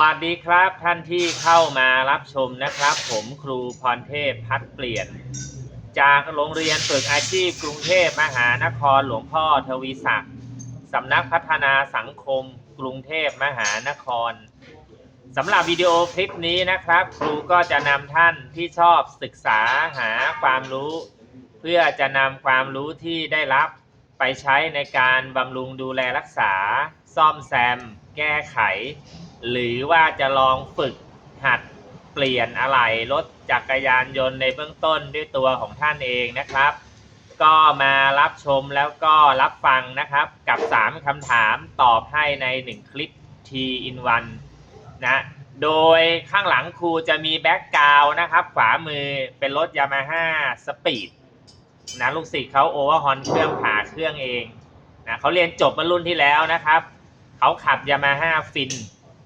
วัสดีครับท่านที่เข้ามารับชมนะครับ ผมครูพรเทพพัดเปลี่ยน จากโรงเรียนฝึกอาชีพกรุงเทพมหานครหลวงพ่อทวีศักดิ์สำนักพัฒนาสังคมกรุงเทพมหานครสำหรับวิดีโอคลิปนี้นะครับ ครูก็จะนำท่านที่ชอบศึกษาหาความรู้ เพื่อจะนำความรู้ที่ได้รับไปใช้ในการบำรุงดูแลรักษา ซ่อมแซม แก้ไข หรือว่าจะลองฝึกหัดเปลี่ยนอะไหล่รถจักรยานยนต์ในเบื้องต้นด้วยตัวของท่านเองนะครับ ก็มารับชมแล้วก็รับฟังนะครับกับ 3คำถามตอบให้ใน 1 คลิป T in 1นะ โดยข้างหลังครูจะมีแบ็กกราวนะครับ ขวามือเป็นรถยามาฮ่าสปีดนะลูกศิษย์เขาโอเวอร์ฮอนเครื่องผ่าเครื่องเองนะเขาเรียนจบมารุ่นที่แล้วนะครับ เขาขับยามาฮ่าฟิน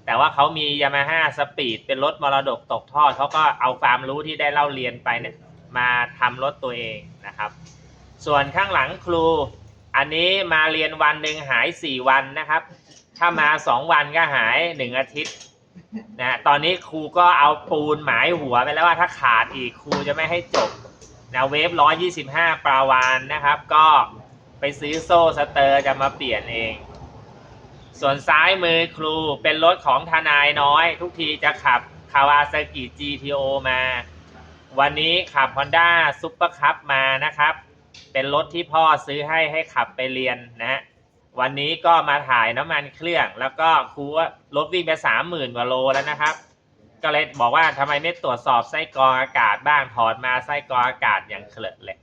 แต่ว่าเขามียามาฮ่าสปีดเป็นรถมรดกตกทอดเขาก็เอาความรู้ที่ได้เล่าเรียนไปเนี่ยมาทำรถตัวเองนะครับ ส่วนข้างหลังครู อันนี้มาเรียนวันหนึ่งหาย 4 วันนะครับ ถ้ามา 2 วันก็หาย 1 อาทิตย์นะตอนนี้ครูก็เอาปูนหมายหัวไปแล้วว่าถ้าขาดอีกครูจะไม่ให้จบนะเวฟ125ปราวานนะครับ ก็ไปซื้อโซ่สเตอร์จะมาเปลี่ยนเอง ส่วนซ้ายมือครูเป็นรถของทนายน้อย ทุกทีจะขับคาวาซากิ GTO มา วันนี้ขับ Honda Super Cup มานะครับ เป็นรถที่พ่อซื้อให้ให้ขับไปเรียนนะฮะวันนี้ก็มาถ่ายน้ำมันเครื่อง แล้วก็ครูว่ารถวิ่งไปสามหมื่นกว่าโลแล้วนะครับ ก็เลยบอกว่าทำไมไม่ตรวจสอบไส้กรองอากาศบ้างถอดมาไส้กรองอากาศอย่างเคลิดเลย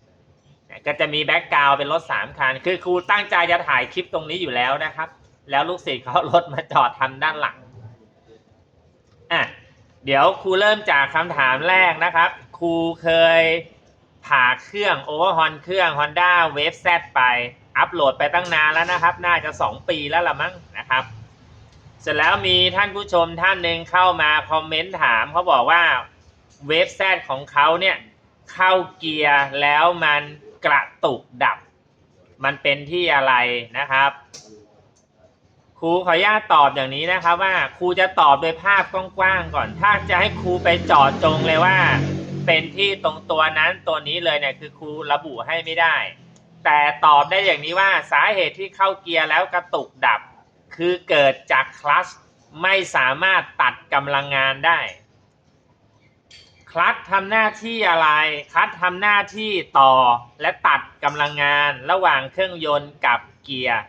ก็จะมีแบ็กกราวด์เป็นรถสามคัน คือครูตั้งใจจะถ่ายคลิปตรงนี้อยู่แล้วนะครับ แล้วลูกศิษย์เขารถมาจอดทำด้านหลังอะเดี๋ยวครูเริ่มจากคำถามแรกนะครับ ครูเคยผ่าเครื่องโอเวอร์ฮอนเครื่อง Honda Wave Z ไป อัปโหลดไปตั้งนานแล้วนะครับ น่าจะ 2 ปีแล้วละมั้งนะครับ เสร็จแล้วมีท่านผู้ชมท่านหนึ่งเข้ามาคอมเมนต์ถามเขาบอกว่าเวฟแซดของเขาเนี่ยเข้าเกียร์แล้วมันกระตุกดับ มันเป็นที่อะไรนะครับ รูขออนุญาตตอบอย่างนี้นะครับว่าครูจะตอบโดยภาพกว้างๆก่อน ถ้าจะให้ครูไปเจาะจงเลยว่า เป็นที่ตรงตัวนั้นตัวนี้เลยเนี่ยคือครูระบุให้ไม่ได้ แต่ตอบได้อย่างนี้ว่าสาเหตุที่เข้าเกียร์แล้วกระตุกดับ คือเกิดจากคลัตช์ไม่สามารถตัดกำลังงานได้ คลัตช์ทำหน้าที่อะไร คลัตช์ทำหน้าที่ต่อและตัดกำลังงานระหว่างเครื่องยนต์กับเกียร์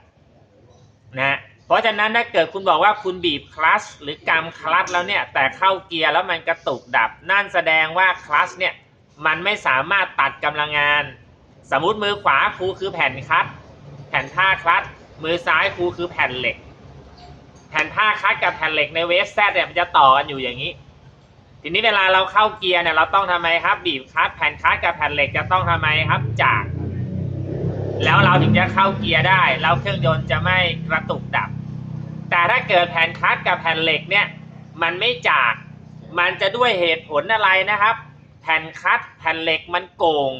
นะ เพราะฉะนั้นถ้าเกิดคุณบอกว่าคุณบีบคลัตช์หรือกำคลัตช์แล้วเนี่ย แต่เข้าเกียร์แล้วมันกระตุกดับ นั่นแสดงว่าคลัตช์เนี่ยมันไม่สามารถตัดกำลังงาน สมมุติมือขวาครูคือแผ่นคลัตช์แผ่นท่าคลัตช์มือซ้ายครูคือแผ่นเหล็ก แผ่นท่าคลัตช์กับแผ่นเหล็กในเวฟแซดเนี่ยมันจะต่อกันอยู่อย่างนี้ ทีนี้เวลาเราเข้าเกียร์เนี่ยเราต้องทำไมครับ บีบคลัตช์แผ่นคลัตช์กับแผ่นเหล็กจะต้องทำไมครับจาก แล้วเราถึงจะเข้าเกียร์ได้แล้วเครื่องยนต์จะไม่กระตุกดับ แต่ถ้าเกิดแผ่นคัตกับแผ่นเหล็กเนี่ยมันไม่จากมันจะด้วยเหตุผลอะไรนะครับ แผ่นคัตแผ่นเหล็กมันโกง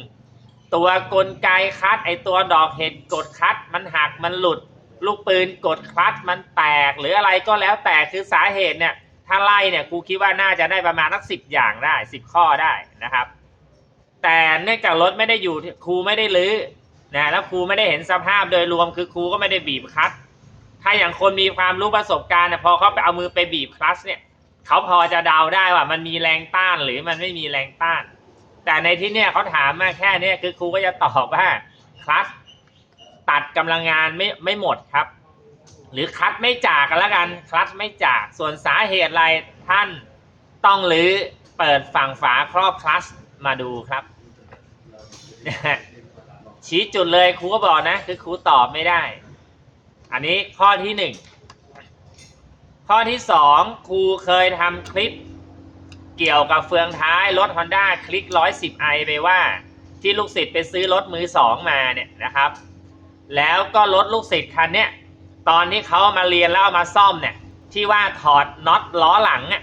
ตัวกลไกคัตไอตัวดอกเห็ดกดคัตมันหักมันหลุด ลูกปืนกดคัตมันแตกหรืออะไรก็แล้วแต่คือสาเหตุเนี่ยถ้าไล่เนี่ยครูคิดว่าน่าจะได้ประมาณสักสิบอย่างได้สิบข้อได้นะครับ แต่เนื่องจากรถไม่ได้อยู่ครูไม่ได้รื้อนะแล้วครูไม่ได้เห็นสภาพโดยรวมคือครูก็ไม่ได้บีบคัต ถ้าอย่างคนมีความรู้ประสบการณ์พอเขาไปเอามือไปบีบคลัตช์เนี่ยเขาพอจะเดาได้ว่ามันมีแรงต้านหรือมันไม่มีแรงต้าน แต่ในที่เนี่ยเขาถามมาแค่เนี้คือครูก็จะตอบว่าคลัตช์ตัดกำลังงานไม่ไม่หมดครับ หรือคลัตช์ไม่จากกันแล้วกันคลัตช์ไม่จากส่วนสาเหตุอะไรท่านต้องรื้อเปิดฝั่งฝาครอบคลัตช์มาดูครับชี้จุดเลยครูก็บอกนะ คือครูตอบไม่ได้ อันนี้ข้อที่หนึ่งข้อที่สองครูเคยทำคลิปเกี่ยวกับเฟืองท้ายรถ Honda คลิก 110i ไปว่า ที่ลูกศิษย์ไปซื้อรถมือสองมาเนี่ยนะครับ แล้วก็รถลูกศิษย์คันเนี้ยตอนที่เขามาเรียนแล้วเอามาซ่อมเนี่ยที่ว่าถอดน็อตล้อหลังอะ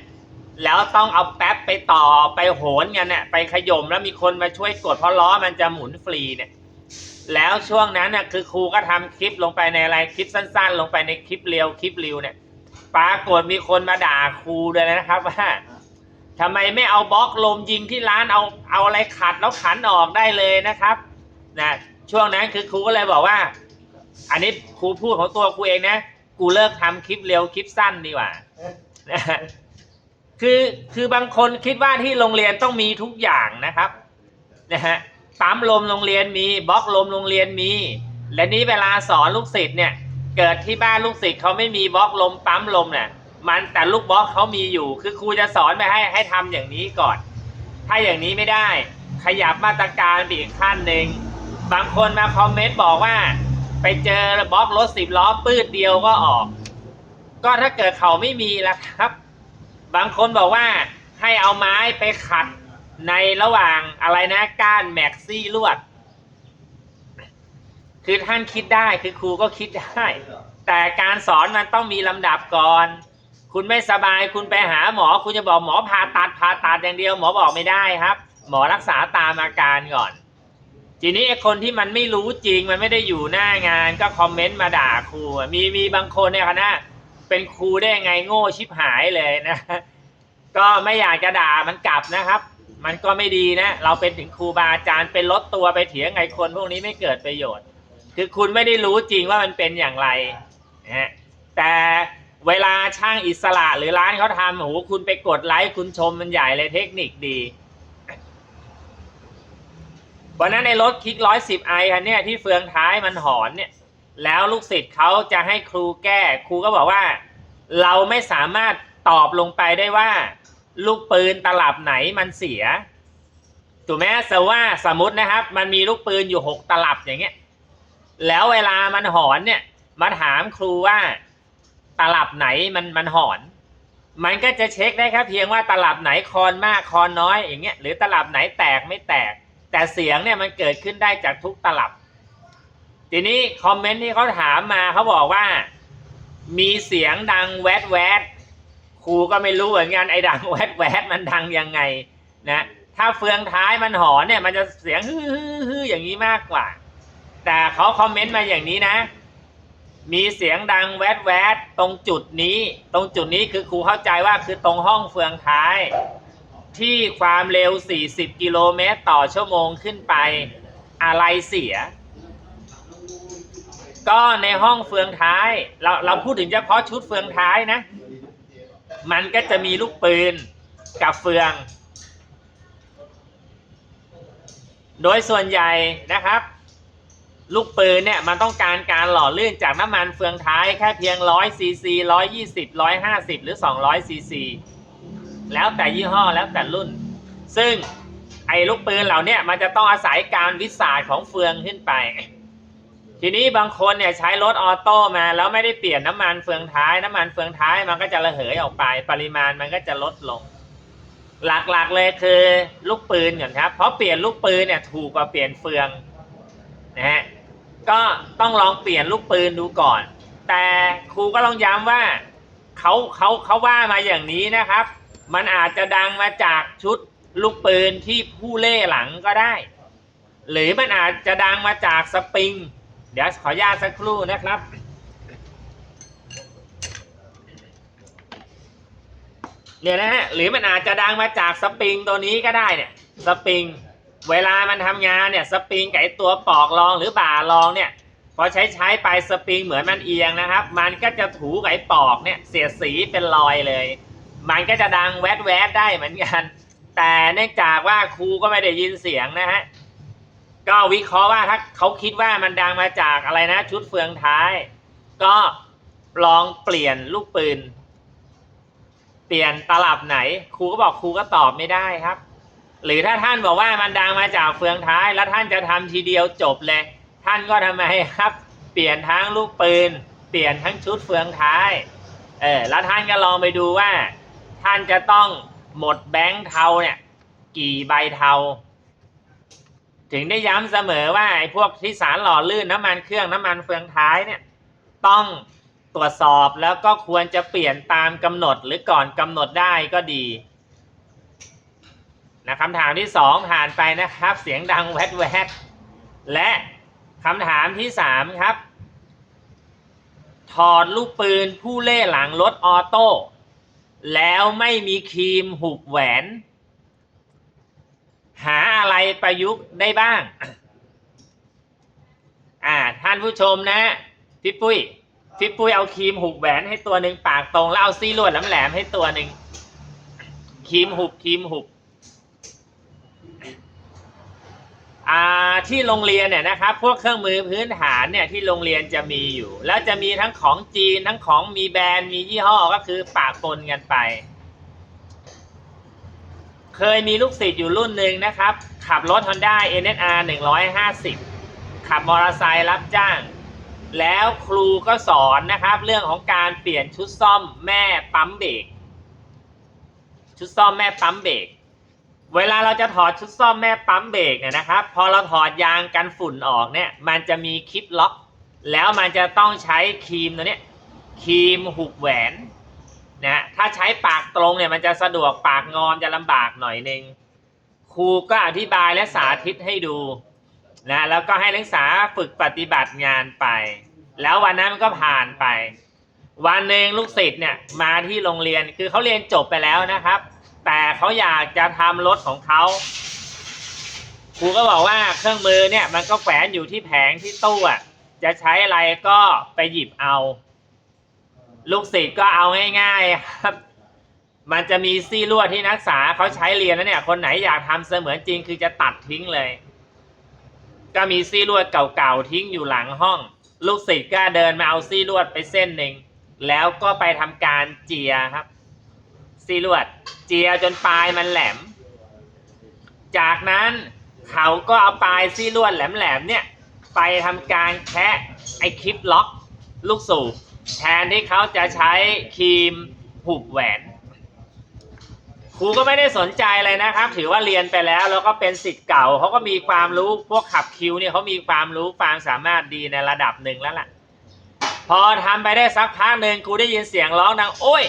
แล้วต้องเอาแป๊บไปต่อไปโหนกันเนี่ยไปขย่มแล้วมีคนมาช่วยกดเพราะล้อมันจะหมุนฟรีเนี่ย แล้วช่วงนั้นน่ะคือครูก็ทำคลิปลงไปในอะไรคลิปสั้น ๆ ลงไปในคลิปเรียวคลิปรีวเนี่ยปรากฏมีคนมาด่าครูด้วยนะครับว่าทำไมไม่เอาบล็อกลมยิงที่ร้านเอาเอาอะไรขัดแล้วขันออกได้เลยนะครับนะช่วงนั้นคือครูก็เลยบอกว่า อันนี้ครูพูดของตัวครูเองนะกูเลิกทำคลิปเร็วคลิปสั้นดีกว่าคือคือบางคนคิดว่าที่โรงเรียนต้องมีทุกอย่างนะครับนะฮะ ปั๊มลมโรงเรียนมีบล็อกลมโรงเรียนมี และนี้เวลาสอนลูกศิษย์เนี่ย เกิดที่บ้านลูกศิษย์เขาไม่มีบล็อกลมปั๊มลมเนี่ยมันแต่ลูกบล็อกเขามีอยู่ คือครูจะสอนไปให้ให้ทำอย่างนี้ก่อน ถ้าอย่างนี้ไม่ได้ ขยับมาตรการไปอีกขั้นหนึ่งบางคนมาคอมเมนต์บอกว่า ไปเจอบล็อกรถสิบล้อปืดเดียวก็ออก ก็ถ้าเกิดเขาไม่มีล่ะครับ บางคนบอกว่าให้เอาไม้ไปขัด ในระหว่างอะไรนะก้านแม็กซี่ลวด คือท่านคิดได้คือครูก็คิดได้ แต่การสอนมันต้องมีลำดับก่อน คุณไม่สบายคุณไปหาหมอ คุณจะบอกหมอผ่าตัดผ่าตัดอย่างเดียว หมอบอกไม่ได้ครับ หมอรักษาตามอาการก่อน ทีนี้ไอ้คนที่มันไม่รู้จริงมันไม่ได้อยู่หน้างานก็คอมเมนต์มาด่าครู มีมีบางคนเนี่ยคณะเป็นครูได้ยังไงโง่ชิบหายเลยนะ ก็ไม่อยากจะด่ามันกลับนะครับ มันก็ไม่ดีนะ เราเป็นถึงครูบาอาจารย์เป็นลดตัวไปเถียงไงคนพวกนี้ไม่เกิดประโยชน์ คือคุณไม่ได้รู้จริงว่ามันเป็นอย่างไรนะฮะแต่เวลาช่างอิสระหรือร้านเขาทำโอ้โหคุณไปกดไลค์คุณชมมันใหญ่เลยเทคนิคดีวันนั้นในรถคลิกร้อยสิบไอคันเนี่ยที่เฟืองท้ายมันหอนเนี่ย แล้วลูกศิษย์เขาจะให้ครูแก้ ครูก็บอกว่า เราไม่สามารถตอบลงไปได้ว่า ลูกปืนตลับไหนมันเสียถูกไหมแต่ว่าสมมตินะครับ มันมีลูกปืนอยู่หกตลับอย่างเงี้ย แล้วเวลามันหอนเนี่ยมาถามครูว่าตลับไหนมันมันหอน มันก็จะเช็คได้แค่เพียงว่าตลับไหนคอนมากคอนน้อยอย่างเงี้ยหรือตลับไหนแตกไม่แตก แต่เสียงเนี่ยมันเกิดขึ้นได้จากทุกตลับ ทีนี้คอมเมนต์ที่เขาถามมาเขาบอกว่า มีเสียงดังแวดแวด ครูก็ไม่รู้เหมือนกันไอ้ดังแวดแวดมันดังยังไงนะถ้าเฟืองท้ายมันหอนเนี่ย มันจะเสียงฮือฮือฮืออย่างนี้มากกว่า แต่เขาคอมเมนต์มาอย่างนี้นะ มีเสียงดังแวดแวดตรงจุดนี้ ตรงจุดนี้คือครูเข้าใจว่าคือตรงห้องเฟืองท้าย ที่ความเร็ว 40 กิโลเมตรต่อชั่วโมงขึ้นไปอะไรเสีย ก็ในห้องเฟืองท้าย เราเราพูดถึงเฉพาะชุดเฟืองท้ายนะ มันก็จะมีลูกปืนกับเฟือง โดยส่วนใหญ่นะครับ ลูกปืนเนี่ยมันต้องการการหล่อลื่นจากน้ำมันเฟืองท้ายแค่เพียง100ซีซี120 150หรือ200ซีซีแล้วแต่ยี่ห้อแล้วแต่รุ่น ซึ่งไอ้ลูกปืนเหล่านี้มันจะต้องอาศัยการวิสาดของเฟืองขึ้นไป ทีนี้บางคนเนี่ยใช้รถออโต้มาแล้วไม่ได้เปลี่ยนน้ำมันเฟืองท้าย น้ำมันเฟืองท้ายมันก็จะระเหยออกไป ปริมาณมันก็จะลดลง หลักๆเลยคือลูกปืนก่อนครับ เพราะเปลี่ยนลูกปืนเนี่ยถูกกว่าเปลี่ยนเฟืองนะฮะก็ต้องลองเปลี่ยนลูกปืนดูก่อน แต่ครูก็ต้องย้ำว่าเขาเขาเขาว่ามาอย่างนี้นะครับ มันอาจจะดังมาจากชุดลูกปืนที่ผู้เล่หลังก็ได้ หรือมันอาจจะดังมาจากสปริง เดี๋ยวขออนุญาตสักครู่นะครับ เนี่ยนะฮะหรือมันอาจจะดังมาจากสปริงตัวนี้ก็ได้เนี่ยสปริงเวลามันทำงานเนี่ยสปริงกับไอตัวปอกรองหรือบ่ารองเนี่ยพอใช้ใช้ไปสปริงเหมือนมันเอียงนะครับ มันก็จะถูกับไอปอกเนี่ยเสียสีเป็นรอยเลย มันก็จะดังแวดแวดได้เหมือนกัน แต่เนื่องจากว่าครูก็ไม่ได้ยินเสียงนะฮะ ก็วิเคราะห์ว่าถ้าเขาคิดว่ามันดังมาจากอะไรนะ ชุดเฟืองท้าย ก็ลองเปลี่ยนลูกปืน เปลี่ยนตลับไหน ครูก็บอกครูก็ตอบไม่ได้ครับ หรือถ้าท่านบอกว่ามันดังมาจากเฟืองท้าย แล้วท่านจะทำทีเดียวจบเลย ท่านก็ทำไมครับ เปลี่ยนทั้งลูกปืน เปลี่ยนทั้งชุดเฟืองท้ายเออแล้วท่านก็ลองไปดูว่า ท่านจะต้องหมดแบงค์เทาเนี่ย กี่ใบเทา ถึงได้ย้ำเสมอว่าไอ้พวกที่สารหล่อลื่นน้ำมันเครื่องน้ำมันเฟืองท้ายเนี่ยต้องตรวจสอบแล้วก็ควรจะเปลี่ยนตามกำหนดหรือก่อนกำหนดได้ก็ดีนะคำถามที่สองผ่านไปนะครับ เสียงดังแวดแวดและคำถามที่สามครับ ถอดลูกปืนผู้เล่หลังรถออโต้แล้วไม่มีครีมหุบแหวน หาอะไรประยุกต์ได้บ้าง อ่า ท่านผู้ชมนะพี่ปุ้ยพี่ปุ้ยเอาครีมหุบแหวนให้ตัวหนึ่งปากตรงแล้วเอาซี่ลวดแหลมๆให้ตัวหนึ่งครีมหุบครีมหุบอ่าที่โรงเรียนเนี่ยนะครับ พวกเครื่องมือพื้นฐานเนี่ยที่โรงเรียนจะมีอยู่ แล้วจะมีทั้งของจีนทั้งของมีแบรนด์มียี่ห้อก็คือปะปนกันไป เคยมีลูกศิษย์อยู่รุ่นหนึ่งนะครับ ขับรถ Honda NSR 150 ขับมอเตอร์ไซค์รับจ้าง แล้วครูก็สอนนะครับ เรื่องของการเปลี่ยนชุดซ่อมแม่ปั๊มเบรกชุดซ่อมแม่ปั๊มเบรกเวลาเราจะถอดชุดซ่อมแม่ปั๊มเบรกเนี่ยนะครับ พอเราถอดยางกันฝุ่นออกเนี่ย มันจะมีคลิปล็อก แล้วมันจะต้องใช้ครีมตัวเนี้ยครีมหุบแหวน นะถ้าใช้ปากตรงเนี่ยมันจะสะดวกปากงอมจะลำบากหน่อยนึงครูก็อธิบายและสาธิตให้ดูนะแล้วก็ให้นักศึกษาฝึกปฏิบัติงานไป แล้ววันนั้นมันก็ผ่านไป วันหนึ่งลูกศิษย์เนี่ยมาที่โรงเรียนคือเขาเรียนจบไปแล้วนะครับ แต่เขาอยากจะทำรถของเขาครูก็บอกว่าเครื่องมือเนี่ยมันก็แขวนอยู่ที่แผงที่ตู้อะจะใช้อะไรก็ไปหยิบเอา ลูกศิษย์ก็เอาง่ายๆครับ มันจะมีซี่ลวดที่นักศึกษาเขาใช้เรียนแล้วเนี่ย คนไหนอยากทำเสมือนจริงคือจะตัดทิ้งเลย ก็มีซี่ลวดเก่าๆทิ้งอยู่หลังห้อง ลูกศิษย์ก็เดินมาเอาซี่ลวดไปเส้นหนึ่งแล้วก็ไปทำการเจียครับ ซี่ลวด เจียจนปลายมันแหลม จากนั้นเขาก็เอาปลายซี่ลวดแหลมๆเนี่ย ไปทำการแคะไอคลิปล็อก ลูกสูบ แทนที่เขาจะใช้ครีมหุบแหวน ครูก็ไม่ได้สนใจเลยนะครับ ถือว่าเรียนไปแล้วแล้วก็เป็นสิทธิ์เก่าเขาก็มีความรู้พวกขับคิวเนี่ยเขามีความรู้ความสามารถดีในระดับหนึ่งแล้วล่ะ พอทำไปได้สักพักหนึ่งครูได้ยินเสียงร้องดังโอ้ย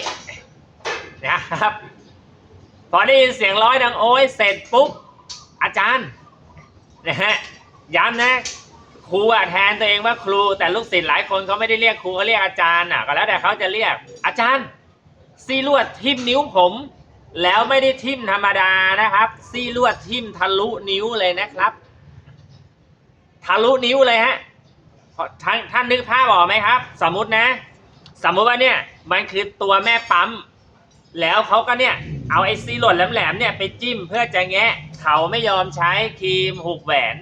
นะครับ พอได้ยินเสียงร้อยดังโอ้ยเสร็จปุ๊บอาจารย์นะฮะย้ำนะ ครูอะแทนตัวเองว่าครูแต่ลูกศิษย์หลายคนเขาไม่ได้เรียกครูเขาเรียกอาจารย์อะก็แล้วแต่เขาจะเรียกอาจารย์ซี่ลวดทิ่มนิ้วผม แล้วไม่ได้ทิ่มธรรมดานะครับ ซี่ลวดทิ่มทะลุนิ้วเลยนะครับ ทะลุนิ้วเลยฮะท่านท่านนึกภาพออกไหมครับ สมมุตินะ สมมุติว่าเนี่ยมันคือตัวแม่ปั๊มแล้วเขาก็เนี่ยเอาไอ้ซี่ลวดแหลมๆเนี่ยไปจิ้มเพื่อจะแงะเขาไม่ยอมใช้ครีมหุกแหวน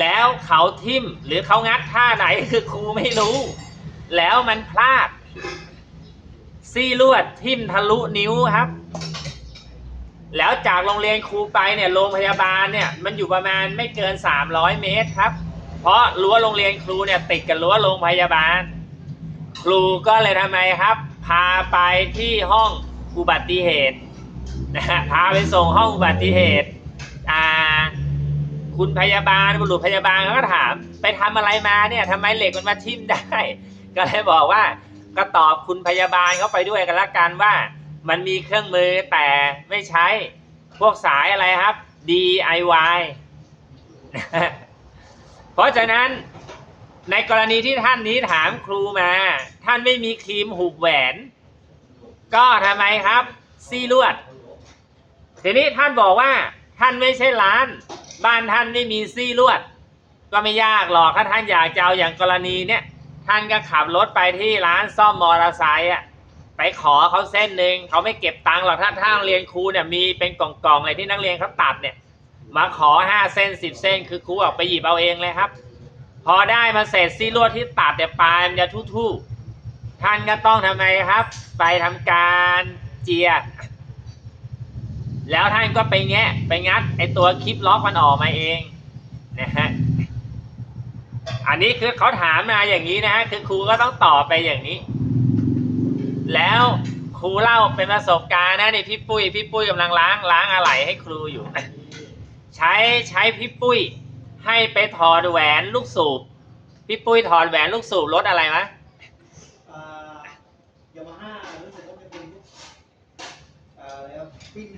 แล้วเขาทิ่มหรือเขางัดท่าไหนคือครูไม่รู้ แล้วมันพลาด ซี่ลวดทิ่มทะลุนิ้วครับ แล้วจากโรงเรียนครูไปเนี่ยโรงพยาบาลเนี่ยมันอยู่ประมาณไม่เกิน 300 เมตรครับ เพราะรั้วโรงเรียนครูเนี่ยติดกับรั้วโรงพยาบาล ครูก็เลยทำไมครับ พาไปที่ห้องอุบัติเหตุนะฮะพาไปส่งห้องอุบัติเหตุอ่า คุณพยาบาลบุรุษพยาบาลเขาก็ถาม ไปทำอะไรมาเนี่ยทำไมเหล็กมันมาทิ่มได้ ก็เลยบอกว่าก็ตอบคุณพยาบาลเขาไปด้วยกันละกันว่า มันมีเครื่องมือแต่ไม่ใช้พวกสายอะไรครับ DIY เพราะฉะนั้นในกรณีที่ท่านนี้ถามครูมา ท่านไม่มีครีมหุบแหวน ก็ทำไมครับ ซี่ลวด ทีนี้ท่านบอกว่า ท่านไม่ใช่ร้าน บ้านท่านไม่มีซี่ลวด ก็ไม่ยากหรอกถ้าท่านอยากจะเอาอย่างกรณีเนี้ยท่านก็ขับรถไปที่ร้านซ่อมมอเตอร์ไซค์อะไปขอเขาเส้นหนึ่งเขาไม่เก็บตังค์หรอกถ้าถ้าโรงเรียนครูเนี่ยมีเป็นกล่องๆเลยที่นักเรียนเขาตัดเนี่ยมาขอห้าเส้นสิบเส้น คือครูออกไปหยิบเอาเองเลยครับ พอได้มาเสร็จซี่ลวดที่ตัดเนี่ยปลายมันจะทู่ๆท่านก็ต้องทำไมครับ ไปทำการเจีย แล้วท่านก็ไปแงะไปงัดไอตัวคลิปล็อกมันออกมาเองนะฮะอันนี้คือเขาถามมาอย่างนี้นะฮะคือครูก็ต้องตอบไปอย่างนี้ แล้วครูเล่าเป็นประสบการณ์นะนี่พี่ปุ้ยพี่ปุ้ยกำลังล้างล้างอะไหล่ให้ครูอยู่ ใช้ใช้พี่ปุ้ยให้ไปถอดแหวนลูกสูบพี่ปุ้ยถอดแหวนลูกสูบรถอะไรมะ อ่ายามาฮ่ารู้สึกว่าจะเป็นพวกอ่าแล้วปิ้น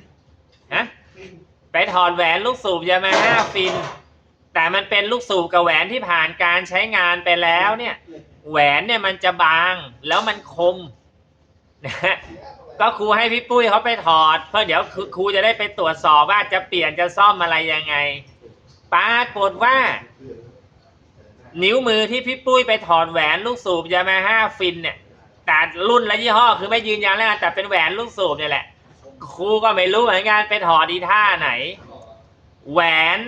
ฮะ ปิ้น ไปถอดแหวนลูกสูบยามาฮ่าฟิน แต่มันเป็นลูกสูบกับแหวนที่ผ่านการใช้งานไปแล้วเนี่ย แหวนเนี่ยมันจะบางแล้วมันคมนะก็ครูให้พี่ปุ้ยเขาไปถอด เพื่อเดี๋ยวครูจะได้ไปตรวจสอบว่าจะเปลี่ยนจะซ่อมอะไรยังไงปรากฏว่า นิ้วมือที่พี่ปุ้ยไปถอดแหวนลูกสูบยามาฮ่าฟินเนี่ยแต่รุ่นและยี่ห้อคือไม่ยืนยันแล้วแต่เป็นแหวนลูกสูบเนี่ยแหละ ครูก็ไม่รู้เหมือนกันไปถอดีท่าไหน แหวน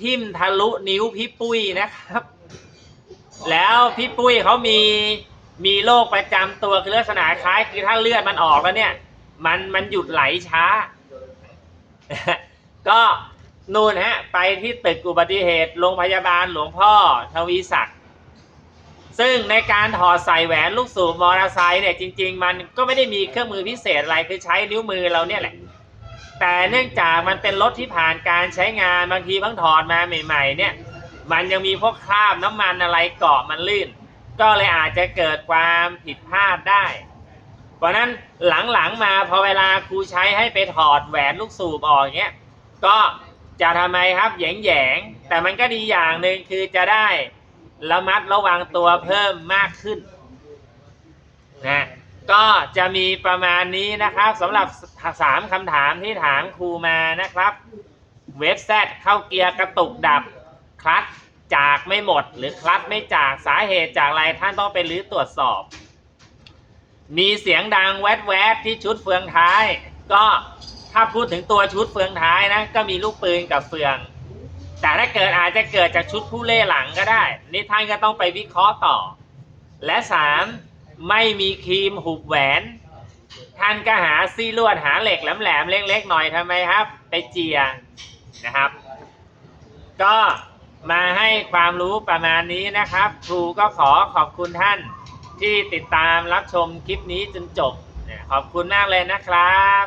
ทิ่มทะลุนิ้วพี่ปุ้ยนะครับ แล้วพี่ปุ้ยเขามีมีโรคประจำตัวคือลักษณะคล้ายคือถ้าเลือดมันออกแล้วเนี่ย มันมันหยุดไหลช้า ก็นู่นฮะ ไปที่ตึกอุบัติเหตุโรงพยาบาลหลวงพ่อทวีศักดิ ซึ่งในการถอดใส่แหวนลูกสูบมอเตอร์ไซค์เนี่ยจริง ๆ มันก็ไม่ได้มีเครื่องมือพิเศษอะไรคือใช้นิ้วมือเราเนี่ยแหละ แต่เนื่องจากมันเป็นรถที่ผ่านการใช้งานบางทีเพิ่งถอดมาใหม่ ๆ เนี่ย มันยังมีพวกคราบน้ำมันอะไรเกาะมันลื่น ก็เลยอาจจะเกิดความผิดพลาดได้ เพราะนั้นหลังๆมาพอเวลาครูใช้ให้ไปถอดแหวนลูกสูบออกเงี้ยก็จะทำไมครับแหยงแต่มันก็ดีอย่างหนึ่งคือจะได้ ระมัดระวังตัวเพิ่มมากขึ้นนะก็จะมีประมาณนี้นะครับสำหรับสามคำถามที่ถามครูมานะครับ เว็บแซดเข้าเกียร์กระตุกดับคลัตจากไม่หมด หรือคลัตไม่จากสาเหตุจากอะไรท่านต้องไปรื้อตรวจสอบ มีเสียงดังแวดแวดที่ชุดเฟืองท้าย ก็ถ้าพูดถึงตัวชุดเฟืองท้ายนะก็มีลูกปืนกับเฟือง แต่ถ้าเกิดอาจจะเกิดจากชุดผู้เล่หลังก็ได้ นี่ท่านก็ต้องไปวิเคราะห์ต่อ และสามไม่มีครีมหุบแหวน ท่านก็หาซี่ลวดหาเหล็กแหลมๆเล็กๆหน่อยทำไมครับ ไปเจียนะครับ ก็มาให้ความรู้ประมาณนี้นะครับ ครูก็ขอขอบคุณท่านที่ติดตามรับชมคลิปนี้จนจบ ขอบคุณมากเลยนะครับ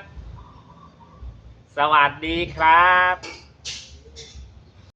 สวัสดีครับ